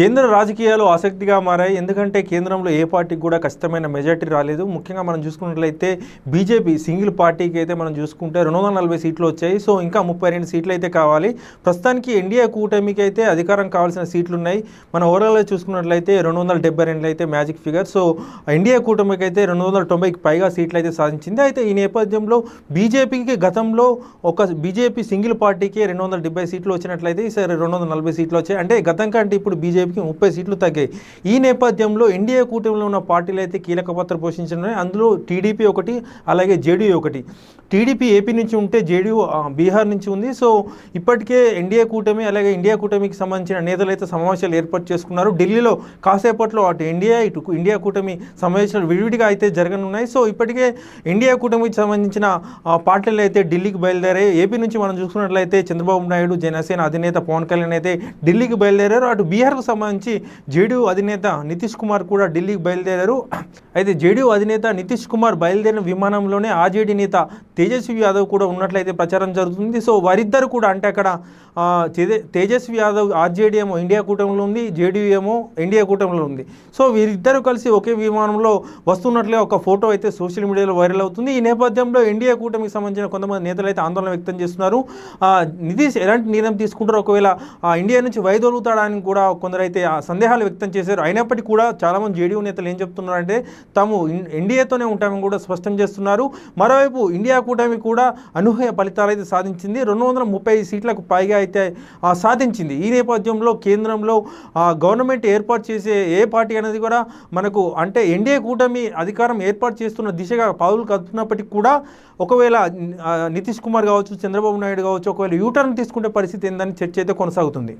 కేంద్ర రాజకీయాలు ఆసక్తిగా మారాయి. ఎందుకంటే కేంద్రంలో ఏ పార్టీకి కూడా ఖచ్చితమైన మెజార్టీ రాలేదు. ముఖ్యంగా మనం చూసుకున్నట్లయితే బీజేపీ సింగిల్ పార్టీకి అయితే మనం చూసుకుంటే రెండు వందల నలభై సీట్లు వచ్చాయి. సో ఇంకా ముప్పై రెండు సీట్లు అయితే కావాలి. ప్రస్తుతానికి ఎన్డీఏ కూటమికి అయితే అధికారం కావాల్సిన సీట్లు ఉన్నాయి. మనం ఓవరాల్గా చూసుకున్నట్లయితే రెండు వందల డెబ్బై రెండు అయితే మ్యాజిక్ ఫిగర్. సో ఎన్డీఏ కూటమికి అయితే రెండు వందల తొంభైకి పైగా సీట్లు అయితే సాధించింది. అయితే ఈ నేపథ్యంలో బీజేపీకి గతంలో ఒక బీజేపీ సింగిల్ పార్టీకి రెండు వందల డెబ్బై సీట్లు వచ్చినట్లయితే ఈసారి రెండు వందల నలభై సీట్లు వచ్చాయి. అంటే గతం కంటే ఇప్పుడు బీజేపీకి ముప్పై సీట్లు తగ్గాయి. ఈ నేపథ్యంలో ఎన్డీఏ కూటమిలో ఉన్న పార్టీలు అయితే కీలక పాత్ర పోషించడం అందులో టీడీపీ ఒకటి అలాగే జేడీయూ ఒకటి. టీడీపీ ఏపీ నుంచి ఉంటే జేడీయూ బీహార్ నుంచి ఉంది. సో ఇప్పటికే ఎన్డీఏ కూటమి అలాగే ఇండియా కూటమికి సంబంధించిన నేతలు అయితే సమావేశాలు ఏర్పాటు చేసుకున్నారు. ఢిల్లీలో కాసేపట్లో అటు ఎన్డీఏ ఇటు ఇండియా కూటమి సమావేశాలు విడివిడిగా అయితే జరగనున్నాయి. సో ఇప్పటికే ఇండియా కూటమికి సంబంధించిన పార్టీలు అయితే ఢిల్లీకి బయలుదేరాయి. ఏపీ నుంచి మనం చూసుకున్నట్లయితే చంద్రబాబు నాయుడు జనసేన అధినేత పవన్ కళ్యాణ్ అయితే ఢిల్లీకి బయలుదేరారు. అటు బీహార్కు సంబంధించి జేడీయూ అధినేత నితీష్ కుమార్ కూడా ఢిల్లీకి బయలుదేరారు. అయితే జేడీయూ అధినేత నితీష్ కుమార్ బయలుదేరిన విమానంలోనే ఆర్జేడీ నేత తేజస్వి యాదవ్ కూడా ఉన్నట్లయితే ప్రచారం జరుగుతుంది. సో వారిద్దరు కూడా అంటే అక్కడ తేజస్వి యాదవ్ ఆర్జేడీ ఏమో ఇండియా కూటమిలో ఉంది జేడీయూ ఏమో ఇండియా కూటమిలో ఉంది. సో వీరిద్దరూ కలిసి ఒకే విమానంలో వస్తున్నట్లుగా ఒక ఫోటో అయితే సోషల్ మీడియాలో వైరల్ అవుతుంది. ఈ నేపథ్యంలో ఇండియా కూటమికి సంబంధించిన కొంతమంది నేతలు అయితే ఆందోళన వ్యక్తం చేస్తున్నారు. నితీష్ ఎలాంటి నిర్ణయం తీసుకుంటారో ఒకవేళ ఇండియా నుంచి వైదొలుగుతాడని కూడా కొందరైతే ఆ సందేహాలు వ్యక్తం చేశారు. అయినప్పటికీ కూడా చాలామంది జేడీయూ నేతలు ఏం చెప్తున్నారంటే తాము ఇండియాతోనే ఉంటామని కూడా స్పష్టం చేస్తున్నారు. మరోవైపు ఇండియా కూటమి కూడా అనూహ్య ఫలితాలు అయితే సాధించింది. రెండు వందల ముప్పై సీట్లకు పైగా అయితే సాధించింది. ఈ నేపథ్యంలో కేంద్రంలో గవర్నమెంట్ ఏర్పాటు చేసే ఏ పార్టీ అనేది కూడా మనకు అంటే ఎన్డీఏ కూటమి అధికారం ఏర్పాటు చేస్తున్న దిశగా పావులు కదుపుతున్నప్పటికీ కూడా ఒకవేళ నితీష్ కుమార్ కావచ్చు చంద్రబాబు నాయుడు కావచ్చు ఒకవేళ యూటర్న్ తీసుకునే పరిస్థితి ఏందని చర్చ అయితే కొనసాగుతుంది.